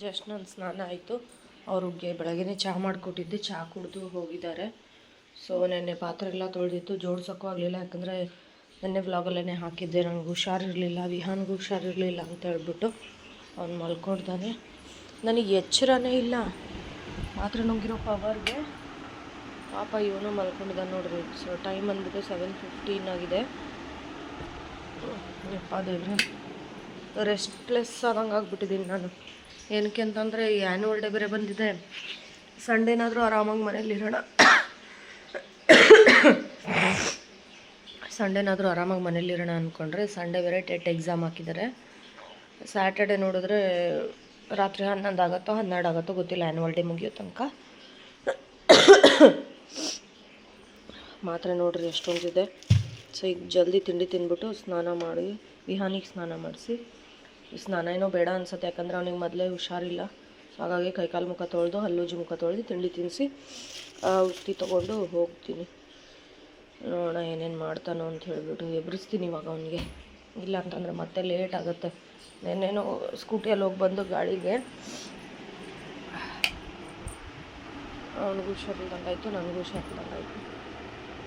Just ನನ್ನ ಸ್ನಾನ ಆಯಿತು. ಅವ್ರಿಗೆ ಬೆಳಗ್ಗೆ ಚಹಾ ಮಾಡಿಕೊಟ್ಟಿದ್ದೆ. ಚಹಾ ಕುಡಿದು ಹೋಗಿದ್ದಾರೆ. ಸೊ ನೆನ್ನೆ ಪಾತ್ರೆ ಎಲ್ಲ ತೊಳೆದಿತ್ತು. ಜೋಡ್ಸೋಕ್ಕೂ ಆಗಲಿಲ್ಲ. ಯಾಕಂದರೆ ನೆನ್ನೆ ವ್ಲಾಗಲ್ಲೇ ಹಾಕಿದ್ದೆ. ನನಗೆ ಹುಷಾರಿರಲಿಲ್ಲ. ವಿಹಾನ್ಗೂ ಹುಷಾರಿರಲಿಲ್ಲ ಅಂತ ಹೇಳ್ಬಿಟ್ಟು ಅವ್ನು ಮಲ್ಕೊಡ್ತಾನೆ. ನನಗೆ ಎಚ್ಚರನೇ ಇಲ್ಲ. ಮಾತ್ರ ನುಂಗಿರೋ ಪವರ್ಗೆ ಪಾಪ ಇವನು ಮಲ್ಕೊಂಡಿದ್ದಾನೆ ನೋಡ್ರಿ. ಸೊ ಟೈಮ್ ಬಂದುಬಿಟ್ಟು ಸೆವೆನ್ ಫಿಫ್ಟೀನ್ ಆಗಿದೆ. ಯಪ್ಪ ದೇವ್ರೆ. ರೆಸ್ಟ್ಲೆಸ್ ಆದಂಗೆ ಆಗ್ಬಿಟ್ಟಿದ್ದೀನಿ ನಾನು. ಏನಕ್ಕೆ ಅಂತಂದರೆ ಈ ಆ್ಯನ್ಯುವಲ್ ಡೇ ಬೇರೆ ಬಂದಿದೆ. ಸಂಡೇನಾದರೂ ಆರಾಮಾಗಿ ಮನೇಲಿರೋಣ ಸಂಡೇನಾದರೂ ಆರಾಮಾಗಿ ಮನೇಲಿರೋಣ ಅಂದ್ಕೊಂಡ್ರೆ ಸಂಡೇ ಬೇರೆ ಟೆಟ್ ಎಕ್ಸಾಮ್ ಹಾಕಿದ್ದಾರೆ ಸ್ಯಾಟರ್ಡೆ ನೋಡಿದ್ರೆ ರಾತ್ರಿ ಹನ್ನೊಂದು ಆಗುತ್ತೋ, ಹನ್ನೆರಡು ಆಗುತ್ತೋ ಗೊತ್ತಿಲ್ಲ ಆ್ಯನ್ಯುವಲ್ ಡೇ ಮುಗಿಯೋ ತನಕ. ಮಾತ್ರ ನೋಡ್ರಿ ಎಷ್ಟೊಂದಿದೆ. ಸೊ ಈಗ ಜಲ್ದಿ ತಿಂಡಿ ತಿಂದ್ಬಿಟ್ಟು ಸ್ನಾನ ಮಾಡಿ, ವಿಹಾನಿಗೆ ಸ್ನಾನ ಮಾಡಿಸಿ. ಸ್ನಾನ ಏನೋ ಬೇಡ ಅನ್ಸುತ್ತೆ, ಯಾಕಂದ್ರೆ ಅವನಿಗೆ ಮೊದಲೇ ಹುಷಾರಿಲ್ಲ. ಹಾಗಾಗಿ ಕೈಕಾಲು ಮುಖ ತೊಳೆದು, ಹಲ್ಲುಜ್ಜಿ ಮುಖ ತೊಳೆದು, ತಿಂಡಿ ತಿನ್ನಿಸಿ ಔಷಧಿ ತೊಗೊಂಡು ಹೋಗ್ತೀನಿ. ನೋಡೋಣ ಏನೇನು ಮಾಡ್ತಾನೋ ಅಂತ ಹೇಳಿಬಿಟ್ಟು ಎಬ್ರಿಸ್ತೀನಿ ಇವಾಗ ಅವನಿಗೆ. ಇಲ್ಲ ಅಂತಂದರೆ ಮತ್ತೆ ಲೇಟ್ ಆಗುತ್ತೆ. ನೆನ್ನೆನೋ ಸ್ಕೂಟಿಯಲ್ಲಿ ಹೋಗಿ ಬಂದು ಗಾಳಿಗೆ ಅವನಿಗೂ ಹುಷಾರಿಲ್ದಂಗಾಯ್ತು, ನನಗೂ ಹುಷಾರಿಲ್ದಂಗಾಯ್ತು.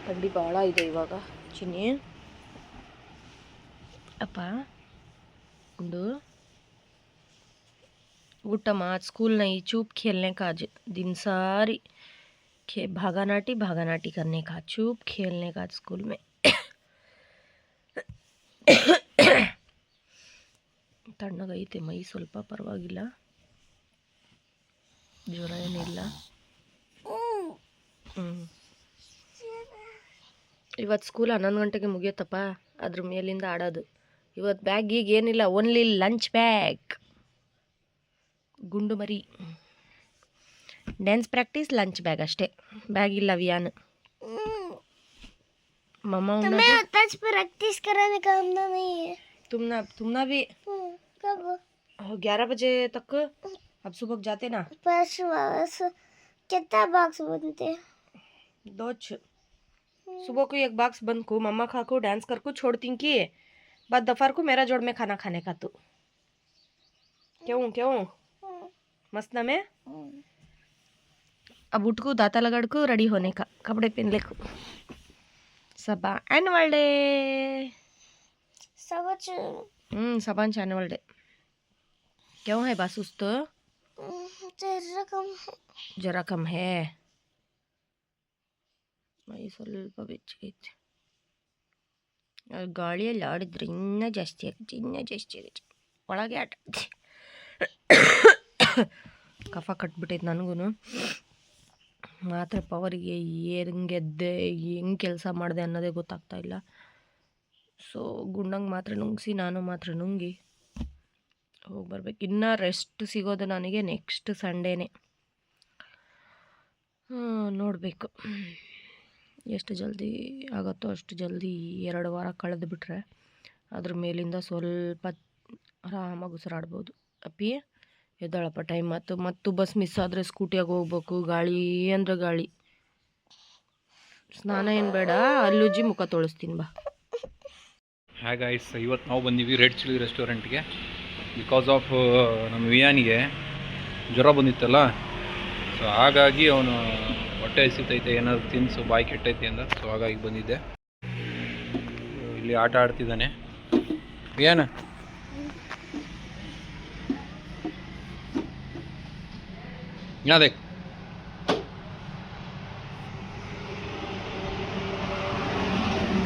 ಥಂಡಿ ಭಾಳ ಇದೆ ಇವಾಗ. ಚಿನ್ನಿ. ಅಪ್ಪ. गुंडू गुट्टम आज स्कूल नहीं चुप खेलने का आज दिन सारी खे भागानाटी भागानाटी करने का चुप खेलने का आज स्कूल में ತಣ್ಣಗೈತೆ ಮೈ ಸ್ವಲ್ಪ ಪರವಾಗಿಲ್ಲ ಜ್ವರ ಏನಿಲ್ಲ ಹ್ಞೂ ಇವತ್ತು ಸ್ಕೂಲ್ ಹನ್ನೊಂದು ಗಂಟೆಗೆ ಮುಗಿಯುತ್ತಪ್ಪ ಅದ್ರ ಮೇಲಿಂದ ಆಡೋದು ಇವತ್ತು ಬ್ಯಾಗ್ ಈಗ ಏನಿಲ್ಲ ಓನ್ಲಿ ಲಂಚ್ ಬ್ಯಾಗ್ ಗುಂಡು ಮರಿ ಡ್ಯಾನ್ಸ್ ಪ್ರಾಕ್ಟೀಸ್ ಲಂಚ್ ಬ್ಯಾಗ್ ಅಷ್ಟೇ ಬ್ಯಾಗ್ ಇಲ್ಲ ವಿಯಾನ್ मम्मा तुम्हें टच प्रैक्टिस कराने का हमने नहीं है तुमना तुमना भी हम्म, कब ग्यारह बजे तक अब सुबह जाते ना परसों परसों कितना बॉक्स बनते हैं दो छ- सुबह को एक बॉक्स बंद को मम्मा खा को डांस कर को छोड़ती कि बाद दोपहर को मेरा जोड़ में खाना खाने का तू। क्यों क्यों? मस्त ना मैं? अब उठ को दाता लगड़ को रेडी होने का। कपड़े पहन ले को। सबा एनुअल डे सब हम्म सबांच एनुअल डे क्यों है बस उस तो? जरा कम जरा कम है। मैं स्वल्प बेच गई थी ಗಾಳಿಯಲ್ಲಿ ಆಡಿದ್ರೆ ಇನ್ನೂ ಜಾಸ್ತಿ ಆಗುತ್ತೆ, ಇನ್ನೂ ಜಾಸ್ತಿ ಆಗುತ್ತೆ. ಒಳಗೆ ಆಟ. ಕಫ ಕಟ್ಬಿಟ್ಟೈತೆ ನನಗೂ ಮಾತ್ರ ಪವರಿಗೆ ಹೆಂಗೆದ್ದೆ ಹೆಂಗೆ ಕೆಲಸ ಮಾಡಿದೆ ಅನ್ನೋದೇ ಗೊತ್ತಾಗ್ತಾ ಇಲ್ಲ. ಸೊ ಗುಂಡಂಗೆ ಮಾತ್ರ ನುಂಗಿಸಿ, ನಾನು ಮಾತ್ರ ನುಂಗಿ ಹೋಗಿ ಬರ್ಬೇಕು. ಇನ್ನೂ ರೆಸ್ಟ್ ಸಿಗೋದು ನನಗೆ ನೆಕ್ಸ್ಟ್ ಸಂಡೇನೇ ನೋಡಬೇಕು. ಎಷ್ಟು ಜಲ್ದಿ ಆಗುತ್ತೋ ಅಷ್ಟು ಜಲ್ದಿ ಎರಡು ವಾರ ಕಳೆದು ಬಿಟ್ಟರೆ ಅದ್ರ ಮೇಲಿಂದ ಸ್ವಲ್ಪ ಆರಾಮಾಗಿ ಉಸಿರಾಡ್ಬೋದು. ಅಪ್ಪಿ, ಎದ್ದಾಳಪ್ಪ ಟೈಮ್ ಮತ್ತು ಮತ್ತು ಬಸ್ ಮಿಸ್ ಆದರೆ ಸ್ಕೂಟಿಯಾಗಿ ಹೋಗ್ಬೇಕು. ಗಾಳಿ ಅಂದ್ರೆ ಗಾಳಿ. ಸ್ನಾನ ಏನು ಬೇಡ, ಅಲ್ಲುಜ್ಜಿ ಮುಖ ತೋಳಿಸ್ತೀನಿ ಬಾ. ಹಾಯ್ ಗಾಯ್ಸ್ ಇವತ್ತು ನಾವು ಬಂದೀವಿ ರೆಡ್ ಚಿಲ್ಲಿ ರೆಸ್ಟೋರೆಂಟ್ಗೆ ಬಿಕಾಸ್ ಆಫ್ ನಮ್ಮ ವಿಯಾನಿಗೆ ಜ್ವರ ಬಂದಿತ್ತಲ್ಲ ಸೊ ಹಾಗಾಗಿ ಅವನು ಹೊಟ್ಟೆ ಹಸಿತೈತೆ ಏನಾದ್ರು ತಿನ್ಸು ಬಾಯಿ ಕೆಟ್ಟೈತೆ ಅಂದ ಸೊ ಹಾಗಾಗಿ ಬಂದಿದ್ದೆ ಇಲ್ಲಿ ಆಟ ಆಡ್ತಿದ್ದಾನೆ ವಿಯಾನ ಯಾವ್ದೇ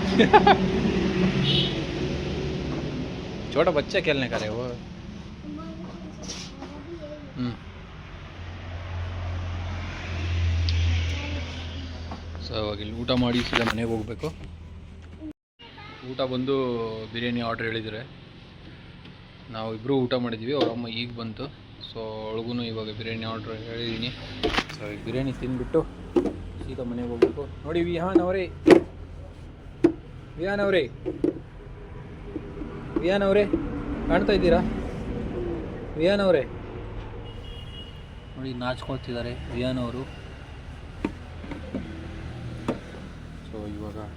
छोटा बच्चा खेलने का रहे वो ಹ್ಞೂ ಸೊ ಊಟ ಮಾಡಿ ಸೀದಾ ಮನೆಗೆ ಹೋಗಬೇಕು. ಊಟ ಬಂದು ಬಿರಿಯಾನಿ ಆರ್ಡ್ರ್ ಹೇಳಿದರೆ ನಾವು ಇಬ್ಬರು ಊಟ ಮಾಡಿದ್ದೀವಿ, ಅವ್ರ ಅಮ್ಮ ಈಗ ಬಂತು. ಸೊ ಅವ್ಳಿಗೂ ಇವಾಗ ಬಿರಿಯಾನಿ ಆರ್ಡ್ರ್ ಹೇಳಿದ್ದೀನಿ. ಸೊ ಈಗ ಬಿರಿಯಾನಿ ತಿಂದುಬಿಟ್ಟು ಸೀದಾ ಮನೆಗೆ ಹೋಗ್ಬೇಕು. ನೋಡಿ, ವಿಹಾನ್ ಅವರೇ. ವಿಹಾನ್ ಅವರೇ. ವಿಹಾನ್ ಅವರೇ, ಕಾಣ್ತಾ ಇದ್ದೀರಾ? ವಿಹಾನ್ ಅವರೇ. ನೋಡಿ, ನಾಚ್ಕೊಳ್ತಿದ್ದಾರೆ ವಿಹಾನ್ ಅವರು. ಇವಾಗ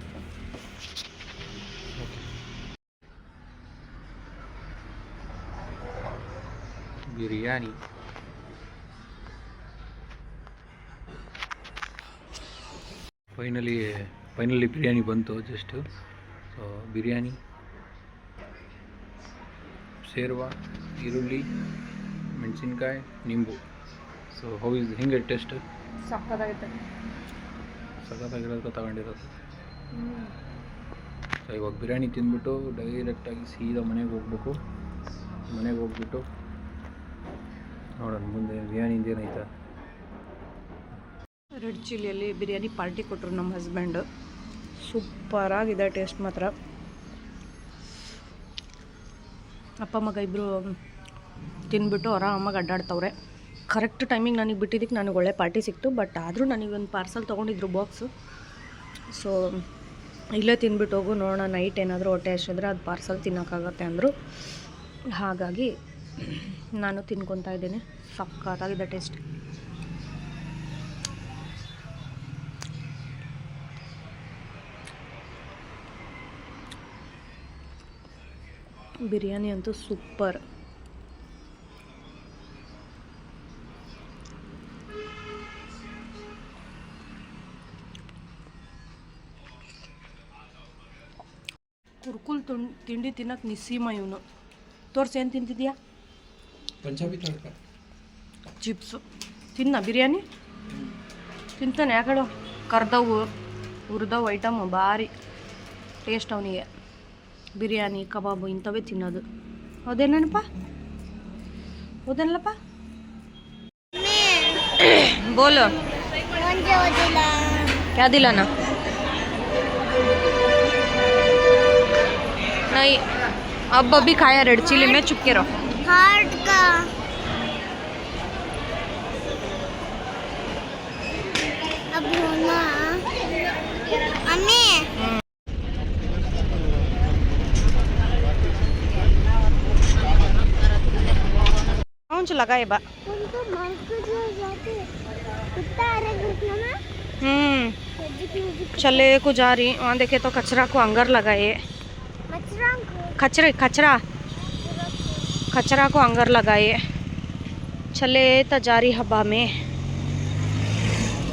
ಬಿರಿಯಾನಿ ಫೈನಲಿ ಫೈನಲಿ ಬಿರಿಯಾನಿ ಬಂತು ಜಸ್ಟು ಸೊ ಬಿರಿಯಾನಿ ಸೇರ್ವ ಈರುಳ್ಳಿ ಮೆಣಸಿನ್ಕಾಯಿ ನಿಂಬು. ಸೊ ಹೌ ಇಸ್ ಹೆಂಗೆ ಟೇಸ್ಟ್ ಸಕ್ಕತ್ತಾಗಿರುತ್ತೆ. ಸಖತ್ತಾಗಿರೋದಕ್ಕೆ ತಗೊಂಡಿರೋದು. ಸೊ ಇವಾಗ ಬಿರಿಯಾನಿ ತಿಂದ್ಬಿಟ್ಟು ಡೈರೆಕ್ಟಾಗಿ ಸೀದಾ ಮನೆಗೆ ಹೋಗ್ಬೇಕು. ಮನೆಗೆ ಹೋಗ್ಬಿಟ್ಟು ನೋಡೋಣ ಮುಂದೆ ಬಿರಿಯಾನಿ ಏನೈತೆ ರೆಡ್ ಚಿಲ್ಲಿಯಲ್ಲಿ ಬಿರಿಯಾನಿ ಪಾರ್ಟಿ ಕೊಟ್ಟರು ನಮ್ಮ ಹಸ್ಬೆಂಡು. ಸೂಪರಾಗಿದೆ ಟೇಸ್ಟ್ ಮಾತ್ರ. ಅಪ್ಪ ಮಗ ಇಬ್ಬರು ತಿಂದ್ಬಿಟ್ಟು ಆರಾಮಾಗಿ ಅಡ್ಡಾಡ್ತವ್ರೆ. ಕರೆಕ್ಟ್ ಟೈಮಿಂಗ್ ನನಗೆ ಬಿಟ್ಟಿದ್ದಕ್ಕೆ ನನಗೆ ಒಳ್ಳೆ ಪಾರ್ಟಿ ಸಿಕ್ತು ಬಟ್ ಆದರೂ ನನಗೆ ಒಂದು ಪಾರ್ಸಲ್ ತೊಗೊಂಡಿದ್ರು ಬಾಕ್ಸು ಸೊ ಇಲ್ಲೇ ತಿಂದ್ಬಿಟ್ಟು ಹೋಗು, ನೋಡೋಣ ನೈಟ್ ಏನಾದರೂ ಹೊಟ್ಟೆ ಹಸಿದ್ರೆ ಅದು ಪಾರ್ಸಲ್ ತಿನ್ನೋಕ್ಕಾಗತ್ತೆ ಅಂದರು. ಹಾಗಾಗಿ ನಾನು ತಿನ್ಕೊತಾ ಇದ್ದೀನಿ. ಸಕ್ಕತ್ತಾಗಿದೆ ಟೇಸ್ಟ್ ಬಿರಿಯಾನಿ ಅಂತೂ ಸೂಪರ್ ಕುರ್ಕುಲ್ ತಿಂಡಿ ತಿನ್ನಕ್ಕೆ ನಿಸ್ಸೀಮ ಇವನು. ತೋರ್ಸಿ ಏನು ತಿಂತಿದ್ಯಾ? ಪಂಜಾಬಿ ತಡಕ ಚಿಪ್ಸು. ತಿನ್ನ ಬಿರಿಯಾನಿ? ತಿಂತಾನೆ ಯಾಕಡೆ ಕರ್ದವು ಹುರಿದವು ಐಟಮ್ ಭಾರಿ ಟೇಸ್ಟ್ ಅವನಿಗೆ. ಬಿರಿಯಾನಿ ಕಬಾಬು ಇಂಥವೇ ತಿನ್ನೋದು. ಹೌದೇನಪ್ಪ ಹೌದೇನಲ್ಲಪ್ಪ? ಬೋಲು. ಯಾವ್ದಿಲ್ಲನಾ? नहीं। अब अभी खाया रेड चिली में चुपके रहो। हार्ट का। अब होना अम्मी। ಪೌಂಚ್ ಲಗಾಯ ಬಾ हम्म। चले को जा रही वहाँ देखे तो कचरा को अंगर लगाए। कचरे, कचरा। कचरा को अंगर लगाए। चले तो जा रही हवा में।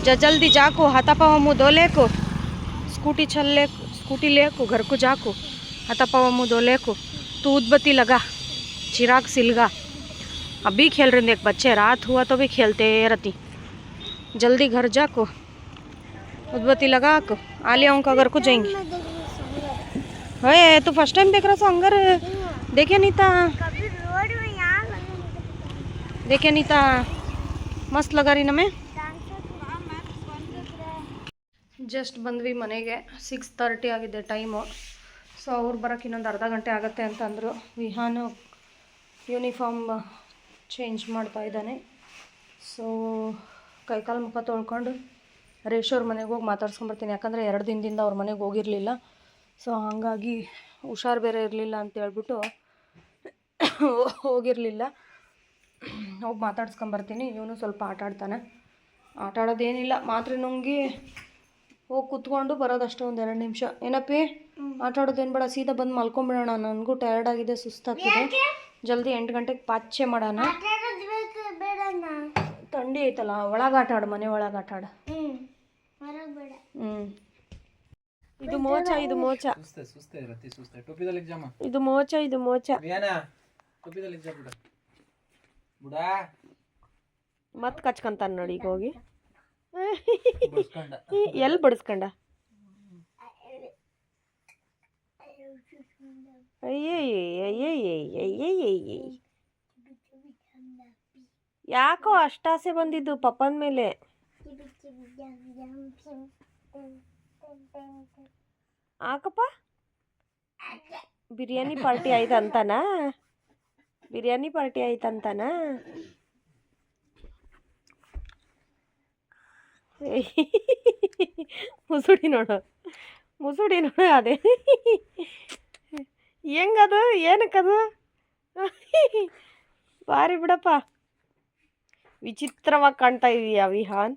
जा जल्दी जाको हाथा पावा मुँह धो ले को स्कूटी चल ले स्कूटी ले को घर को जाको। हाथा पावा मुँह धो ले को तू उदबत्ती लगा, चिराग सिलगा। अभी खेल रहे देख बच्चे, रात हुआ तो भी खेलते रहती। जल्दी घर जाको, उदबत्ती लगा को आलिया उनका घर को जाएँगे। मैं देख रही हूँ अरे तू फर्स्ट टाइम देख रहा था अंगर देखे नहीं था कभी रोड में यहाँ लगे देखे नहीं था ಮಸ್ತ್ ಲಗಾರಿ ನಮೆ ಜಸ್ಟ್ ಬಂದ್ವಿ ಮನೆಗೆ ಸಿಕ್ಸ್ ತರ್ಟಿ ಆಗಿದೆ ಟೈಮು ಸೊ ಅವ್ರು ಬರೋಕ್ಕೆ ಇನ್ನೊಂದು ಅರ್ಧ ಗಂಟೆ ಆಗುತ್ತೆ ಅಂತ ಅಂದರು ವಿಹಾನು ಯೂನಿಫಾರ್ಮ್ ಚೇಂಜ್ ಮಾಡ್ತಾ ಇದ್ದಾನೆ ಸೊ ಕೈಕಾಲು ಮುಖ ತೊಳ್ಕೊಂಡು ರೇಷ್ ಅವ್ರ ಮನೆಗೆ ಹೋಗಿ ಮಾತಾಡ್ಸ್ಕೊಂಬರ್ತೀನಿ ಯಾಕಂದರೆ ಎರಡು ದಿನದಿಂದ ಅವ್ರ ಮನೆಗೆ ಹೋಗಿರಲಿಲ್ಲ ಸೊ ಹಾಗಾಗಿ ಹುಷಾರು ಬೇರೆ ಇರಲಿಲ್ಲ ಅಂತ ಹೇಳ್ಬಿಟ್ಟು ಹೋಗಿರಲಿಲ್ಲ. ಹೋಗಿ ಮಾತಾಡ್ಸ್ಕೊಂಬರ್ತೀನಿ ಇವನು ಸ್ವಲ್ಪ ಆಟ ಆಡ್ತಾನೆ. ಆಟ ಆಡೋದೇನಿಲ್ಲ. ಮಾತ್ರೆ ನುಂಗಿ ಹೋಗಿ ಕುತ್ಕೊಂಡು ಬರೋದಷ್ಟೇ ಒಂದು ಎರಡು ನಿಮಿಷ. ಏನಪ್ಪಿ? ಆಟ ಆಡೋದೇನು ಬೇಡ. ಸೀದಾ ಬಂದು ಮಲ್ಕೊಂಬಿಡೋಣ. ನನಗೂ ಟಯರ್ಡ್ ಆಗಿದೆ ಸುಸ್ತಾಗ್ತಿದೆ. ಜಲ್ದಿ ಎಂಟು ಗಂಟೆಗೆ ಪಾಚೆ ಮಾಡೋಣ. ಥಂಡಿ ಐತಲ್ಲ. ಒಳಗೆ ಆಟ ಆಡು ಮನೆ ಒಳಗೆ ಆಟ ಆಡು. ಹ್ಞೂ ಇದು ಮೋಚ ಇದು ಮೋಚ. ಸುಸ್ತೆ ಸುಸ್ತೆ ರತಿ ಸುಸ್ತೆ. ಟೋಪಿದಲ್ಲಿ ಎಕ್ಸಾಮ ಇದು ಮೋಚ ಇದು ಮೋಚ. ಏನ ಟೋಪಿದಲ್ಲಿ ಎಕ್ಸಾಮ್ ಬಿಡ. ಬಿಡ. ಮತ್ ಕಚ್ಕಂತಾನ ನೋಡಿ ಈಗ ಹೋಗಿ. ಎಲ್ಲಿ ಬಡಿಸ್ಕೊಂಡ. ಯಾಕೋ ಅಷ್ಟಾಸೆ ಬಂದಿದ್ದು ಪಪ್ಪನ ಮೇಲೆ ಯಾಕಪ್ಪ ಬಿರಿಯಾನಿ ಪಾರ್ಟಿ ಆಯ್ತಂತಾನ ಬಿರಿಯಾನಿ ಪಾರ್ಟಿ ಆಯ್ತಂತಾನ ಮುಸುಡಿ ನೋಡು. ಮುಸುಡಿ ನೋಡು ಅದೇ. ಹೆಂಗದು? ಏನಕ್ಕದು? ಬಾರಿ ಬಿಡಪ್ಪ. ವಿಚಿತ್ರವಾಗಿ ಕಾಣ್ತಾ ಇದೀಯ ವಿಹಾನ್.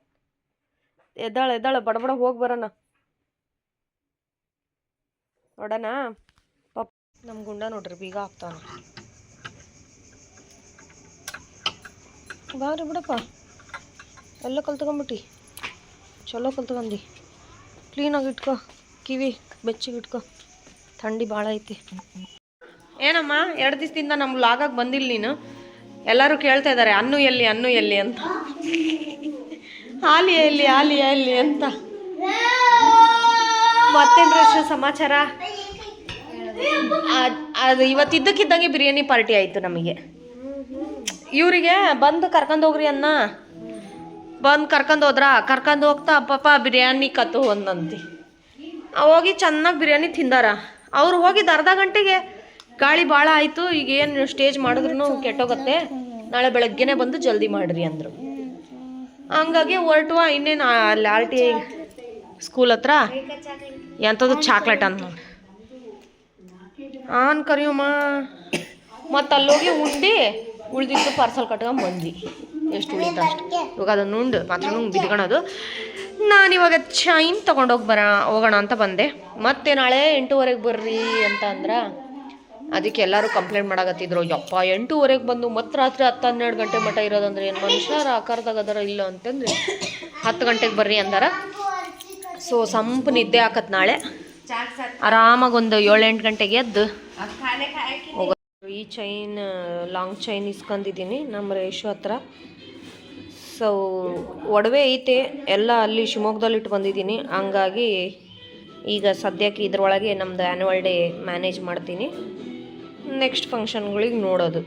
ಎದ್ದಾಳ ಎದ್ದಾಳ ಬಡಬಡ ಹೋಗಿ ಬರೋಣ. ನೋಡೋಣ ಪಪ್ ನಮ್ಮ ಗುಂಡ ನೋಡ್ರಿ ಬೀಗ ಹಾಕ್ತಾನೆ. ಬಾರಿ ಬಿಡಪ್ಪ. ಎಲ್ಲ ಕಲ್ತ್ಕೊಂಬಿಟ್ಟಿ. ಚಲೋ ಕಲ್ತ್ಕೊಂಡಿ ಕ್ಲೀನಾಗಿ ಇಟ್ಕೋ. ಕಿವಿ ಬೆಚ್ಚಿಗೆ ಇಟ್ಕೋ. ಥಂಡಿ ಭಾಳ ಐತಿ. ಏನಮ್ಮ ಎರಡು ದಿವಸದಿಂದ ನಮ್ಮ ಲಾಗಾಗ ಬಂದಿಲ್ಲ ನೀನು? ಎಲ್ಲರೂ ಕೇಳ್ತಾ ಇದ್ದಾರೆ ಅನ್ನು ಎಲ್ಲಿ ಅನ್ನು ಎಲ್ಲಿ ಅಂತ. ಆಲಿ ಎಲ್ಲಿ ಆಲಿ ಎಲ್ಲಿ ಅಂತ. ಮತ್ತೆ ಸಮಾಚಾರ? ಅದ್- ಇವತ್ತಿದ್ದಕ್ಕಿದ್ದಂಗೆ ಬಿರಿಯಾನಿ ಪಾರ್ಟಿ ಆಯಿತು ನಮಗೆ. ಇವರಿಗೆ, ಬಂದು ಕರ್ಕೊಂಡು ಹೋಗ್ರಿ ಅನ್ನ ಬಂದು ಕರ್ಕೊಂಡು ಹೋದ್ರ, ಕರ್ಕೊಂಡು ಹೋಗ್ತಾ ಅಪ್ಪಪ್ಪ ಬಿರಿಯಾನಿ ಕತ್ತು ಒಂದಂತಿ ಹೋಗಿ ಚೆನ್ನಾಗಿ ಬಿರಿಯಾನಿ ತಿಂದಾರ. ಅವ್ರು ಹೋಗಿದ್ದು ಅರ್ಧ ಗಂಟೆಗೆ ಗಾಳಿ ಭಾಳ ಆಯಿತು, ಈಗ ಏನು ಸ್ಟೇಜ್ ಮಾಡಿದ್ರು ಕೆಟ್ಟೋಗತ್ತೆ. ನಾಳೆ ಬೆಳಗ್ಗೆನೆ ಬಂದು ಜಲ್ದಿ ಮಾಡ್ರಿ ಅಂದರು. ಹಂಗಾಗಿ ಹೊರಟುವ ಇನ್ನೇನು ಅಲ್ಲಿ ಆರ್ ಟಿ ಸ್ಕೂಲ್ ಹತ್ರ. ಎಂಥದ್ದು ಚಾಕ್ಲೇಟ್ ಅಂತ ನೋಡಿ ಆನ್ ಕರಿಯಮ್ಮ ಮತ್ತು ಅಲ್ಲೋಗಿ ಉಂಡಿ, ಉಳ್ದಿದ್ದು ಪಾರ್ಸಲ್ ಕಟ್ಕೊಂಡ್ ಬಂದ್ವಿ. ಎಷ್ಟು ಉಳಿತು ಇವಾಗ ಅದನ್ನು ಉಂಡು ಮಾತ್ರ ಬಿದ್ಕೊಳೋದು ನಾನು ಚೈನ್ ತಗೊಂಡೋಗಿ ಬರ, ಹೋಗೋಣ ಅಂತ ಬಂದೆ. ಮತ್ತೆ ನಾಳೆ ಎಂಟೂವರೆಗೆ ಬರ್ರಿ ಅಂತ ಅಂದ್ರೆ, ಅದಕ್ಕೆ ಎಲ್ಲರೂ ಕಂಪ್ಲೇಂಟ್ ಮಾಡಕತ್ತಿದ್ರು, ಯಪ್ಪ, ಎಂಟೂವರೆಗೆ ಬಂದು ಮತ್ತೆ ರಾತ್ರಿ ಹತ್ತು ಹನ್ನೆರಡು ಗಂಟೆ ಮಟ್ಟ ಇರೋದಂದ್ರೆ ಏನು ಮನುಷ್ಯರ ಆಕಾರದಾಗ ಅದರ ಇಲ್ಲ ಅಂತಂದ್ರೆ ಹತ್ತು ಗಂಟೆಗೆ ಬರ್ರಿ ಅಂದಾರ. ಸೊ ಸಂಪು ನಿದ್ದೆ ಹಾಕತ್ ನಾಳೆ. ಆರಾಮಾಗಿ ಒಂದು ಏಳೆಂಟು ಗಂಟೆಗೆ ಎದ್ದು. ಈ ಚೈನ್ ಲಾಂಗ್ ಚೈನ್ ಇಸ್ಕೊಂಡಿದ್ದೀನಿ ನಮ್ಮ ರೇಷು ಹತ್ರ. ಸೊ ಒಡವೆ ಐತೆ ಎಲ್ಲ ಅಲ್ಲಿ ಶಿವಮೊಗ್ಗದಲ್ಲಿ ಇಟ್ಟು ಬಂದಿದ್ದೀನಿ. ಹಂಗಾಗಿ ಈಗ ಸದ್ಯಕ್ಕೆ ಇದ್ರೊಳಗೆ ನಮ್ಮದು ಆ್ಯನ್ಯುವಲ್ ಡೇ ಮ್ಯಾನೇಜ್ ಮಾಡ್ತೀನಿ. ನೆಕ್ಸ್ಟ್ ಫಂಕ್ಷನ್ಗಳಿಗೆ ನೋಡೋದು.